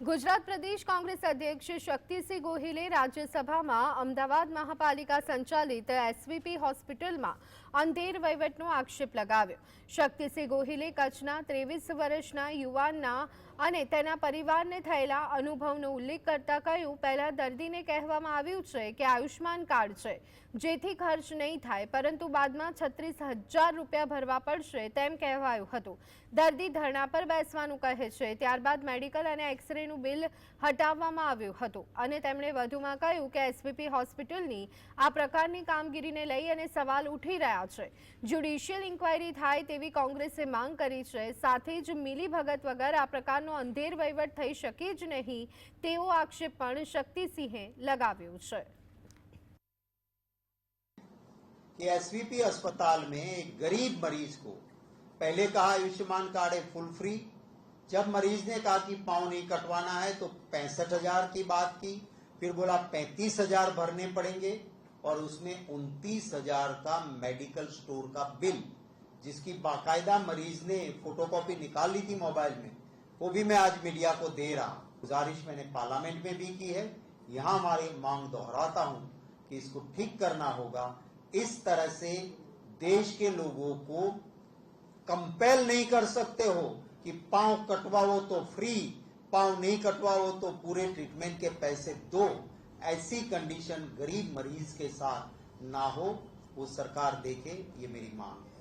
ગુજરાત પ્રદેશ કોંગ્રેસ અધ્યક્ષ શક્તિસિંહ ગોહિલે રાજ્યસભામાં અમદાવાદ મહાપાલિકા સંચાલિત એસવીપી હોસ્પિટલમાં અંધેર વહીવટનો આક્ષેપ લગાવ્યો. શક્તિસિંહ ગોહિલે કચ્છના ત્રેવીસ વર્ષના યુવાનના અને તેના પરિવારને થયેલા અનુભવનો ઉલ્લેખ કરતા કહ્યું, પહેલા દર્દીને કહેવામાં આવ્યું છે કે આયુષ્માન કાર્ડ છે, જેથી ખર્ચ નહીં થાય, પરંતુ બાદમાં છત્રીસ હજાર રૂપિયા ભરવા પડશે, તેમ કહેવાયું હતું. દર્દી ધરણા પર બેસવાનું કહે છે, ત્યારબાદ મેડિકલ અને એક્સરેનું બિલ હટાવવામાં આવ્યું હતું અને તેમણે વધુમાં કહ્યું કે એસવીપી હોસ્પિટલની આ પ્રકારની કામગીરીને લઈ અને સવાલ ઉઠી રહ્યા છે જ્યુડિશિયલ ઇન્ક્વાયરી થાય તેવી કોંગ્રેસે માંગ કરી છે સાથે જ મિલીભગત વગર આ પ્રકારનો અંધેર વહીવટ થઈ શકે જ નહીં તેવો આક્ષેપ પણ શક્તિસિંહે લગાવ્યો છે कि एसवीपी अस्पताल में एक गरीब मरीज को पहले कहा आयुष्मान कार्ड है फुल फ्री जब मरीज़ ने कहा कि पाँव नहीं कटवाना है तो पैंसठ हज़ार की बात की, फिर बोला पैंतीस हज़ार भरने पड़ेंगे, और उसमें उनतीस हज़ार का मेडिकल स्टोर का बिल, जिसकी बाकायदा मरीज़ ने फोटोकॉपी निकाल ली थी मोबाइल में, वो भी मैं आज मीडिया को दे रहा हूँ। गुजारिश मैंने पार्लियामेंट में भी की है। यहाँ हमारी मांग दोहराता हूँ कि इसको ठीक करना होगा। इस तरह से देश के लोगों को कंपेल नहीं कर सकते हो। कि पाँव कटवाओ तो फ्री पाँव नहीं कटवाओ तो पूरे ट्रीटमेंट के पैसे दो। ऐसी कंडीशन गरीब मरीज़ के साथ ना हो, वो सरकार देखे, ये मेरी मांग है।